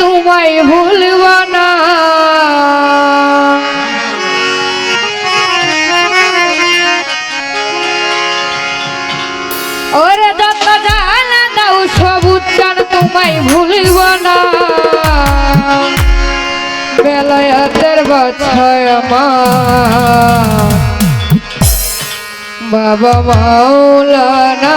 তোমায় ভুলব না। ওরে যত জানা, দাও সব উচ্চার তোমায় ভুলব না। বেলায়াতের বাছায় বাবা মাওলানা।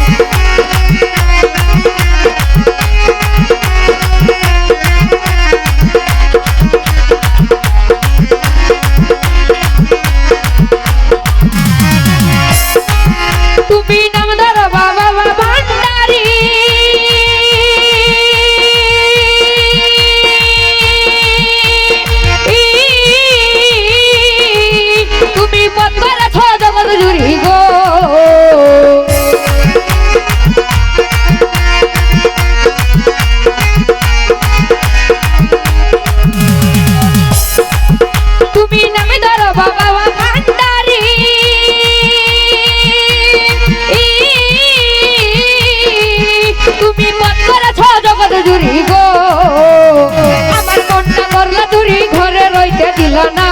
না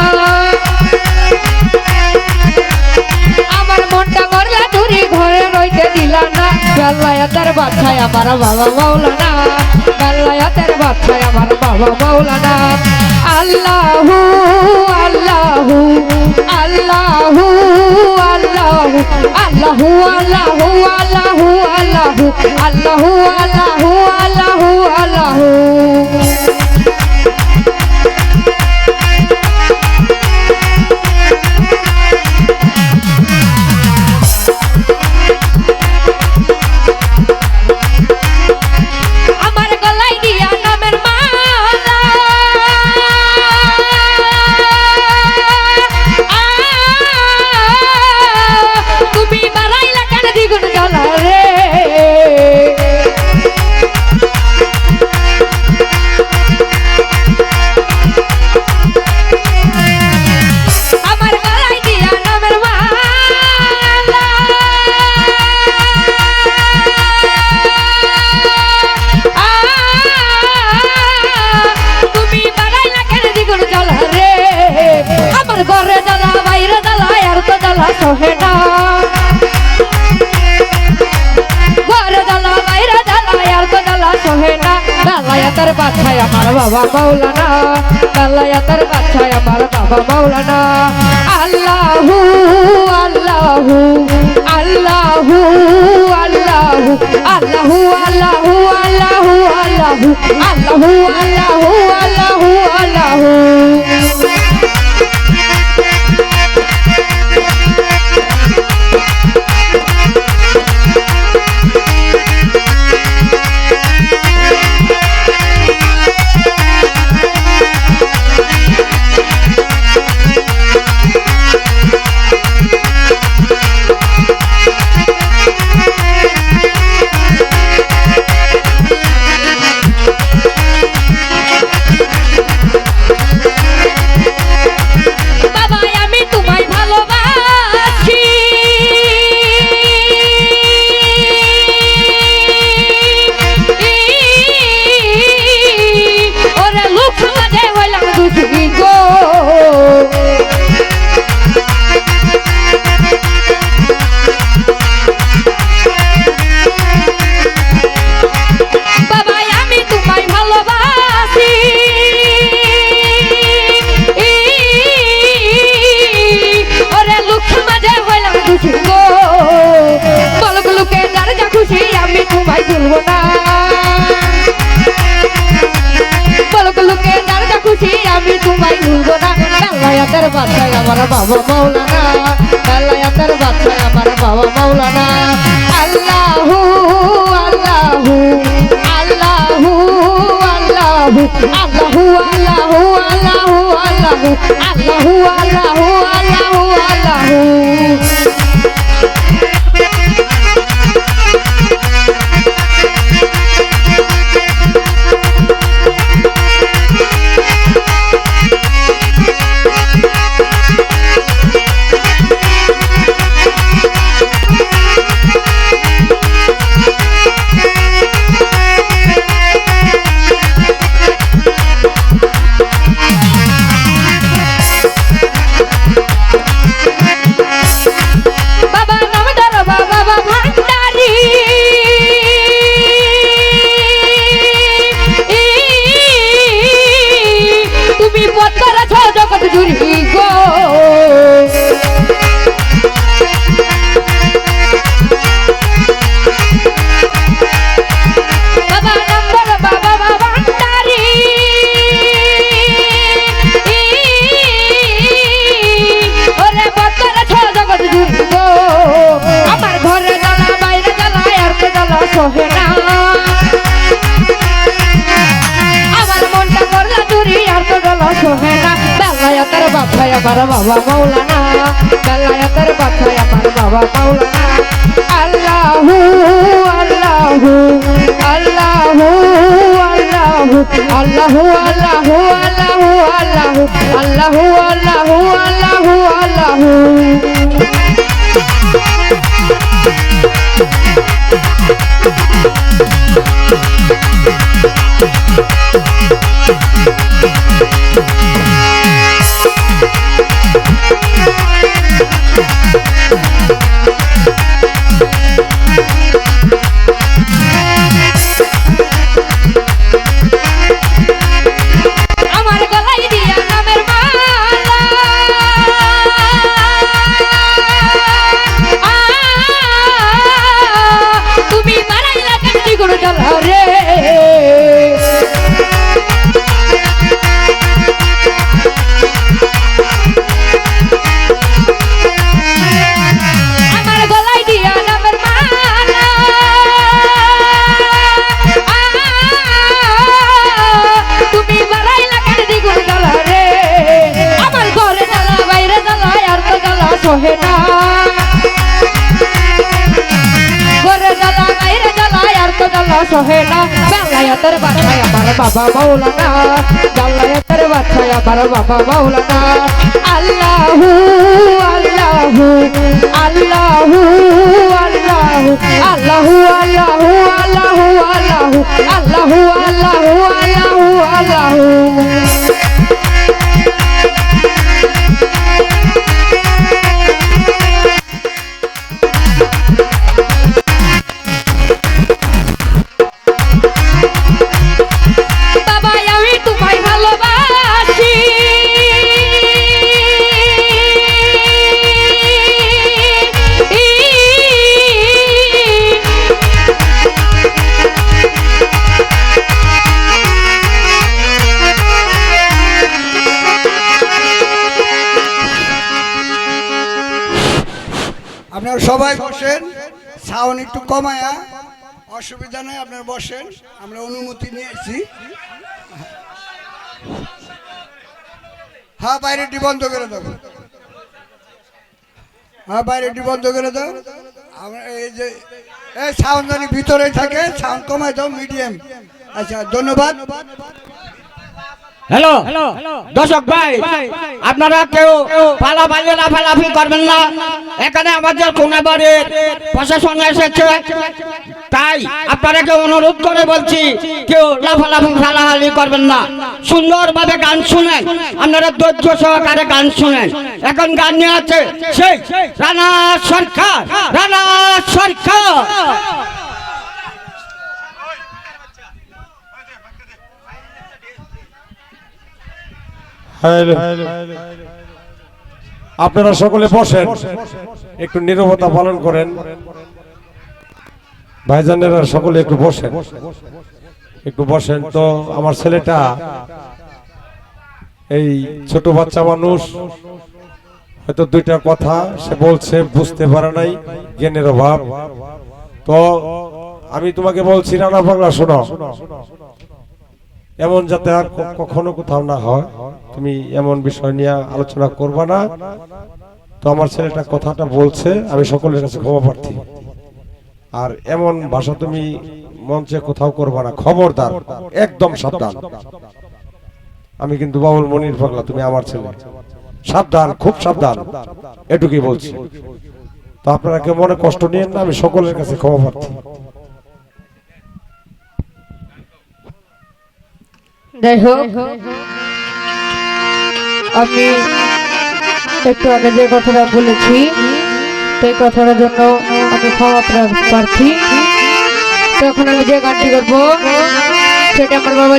আমার মনটা করলা দূরি ঘরে রইতে দিল না বেলায়াতের বাচ্চায় আমার বাবা মৌলানা বেলায়াতের বাচ্চায় আমার বাবা আল্লাহু আল্লাহু আল্লাহু আল্লাহু আল্লাহু আল্লাহু আল্লাহু আল্লাহু আল্লাহু আল্লাহু আল্লাহু সহে না বেলায়াতের বাচ্চায় আমার বাবা মৌলানা বেলায়াতের বাচ্চায় আমার বাবা আল্লাহু আল্লাহু ভুলবো না বলক লোকে যা খুশি, আমি তোমায় ভুলবো না। বেলায়াতের বাচ্চায় আমার বাবা মৌলানা বেলায়াতের বাচ্চায় আমার বাবা মাওলানা। আমার বাবা মৌলানা বেলায়াতের বাচ্চায় আমার বাবা মৌলানা আল্লাহু আল্লাহু আল্লাহু আল্লাহু আল্লাহু আল্লাহু আল্লাহু আল্লাহু আল্লাহু আল্লাহু আল্লাহু আল্লাহু আমার সহে না বেলায়াতের বাচ্চায় আমার বাবা মৌলানা বেলায়াতের বাচ্চায় আমার বাবা আল্লাহু আল্লাহু আল্লাহু আল্লাহু আল্লাহু আল্লাহু আল্লাহু আল্লাহু আল্লাহু আল্লাহু আল্লাহু একটু কমায়া, অসুবিধা নেই, আপনারা বসেন, আমরা অনুমতি নিয়েছি। হ্যাঁ বাইরেটি বন্ধ করে দাও। হ্যাঁ বাইরেটি বন্ধ করে দাও। আমরা এই যে, এই সাউন্ড ভিতরে থাকে সাউন্ড কমায় দাও মিডিয়াম আচ্ছা ধন্যবাদ। হ্যালো দর্শক ভাই আপনারা কেউ পালাপালি লাফালাফি করবেন না। এখানে আমাদের কোনাবাড়ির প্রশাসন এসেছে। তাই আপনারাকে অনুরোধ করে বলছি কেউ লাফালাফি ফালাহালি করবেন না। সুন্দরভাবে গান শুনেন। আপনারা ধৈর্য সহকারে গান শুনেন। এখন গান নিয়ে আছে সেই রানা সরকার হ্যালো। আপনারা সকলে বসেন। একটু নীরবতা পালন করেন। ভাইজানেরা সকলে একটু বসেন। একটু বসেন তো, আমার ছেলেটা, এই ছোট বাচ্চা মানুষ, হয়তো দুইটা কথা সে বলছে, বুঝতে পারে নাই, জ্ঞানের অভাব। তো, আমি তোমাকে বলছি, রানা বাংলা শোনো। এমন যাতে আর কখনো কোথাও না হয়। তুমি এমন বিষয় নিয়ে আলোচনা করবা না। তো আমার ছেলেটা কথাটা বলছে, আমি সকলের কাছে ক্ষমা প্রার্থী। আর এমন ভাষা তুমি মঞ্চে কোথাও করবা না। খবরদার, একদম সাবধান। আমি কিন্তু বাবুল মনির পাগলা, তুমি আমার ছেলে। সাবধান, খুব সাবধান। এটুকুই বলছি। তো আপনারা কেউ মনে কষ্ট নিয়েন না, আমি সকলের কাছে ক্ষমা প্রার্থী। যাই হোক, আমি একটু আগে যে কথাটা বলেছি, সেই কথাটার জন্য আমি ক্ষমা প্রার্থী আমি যে গানটি করব সেটা আমার বাবা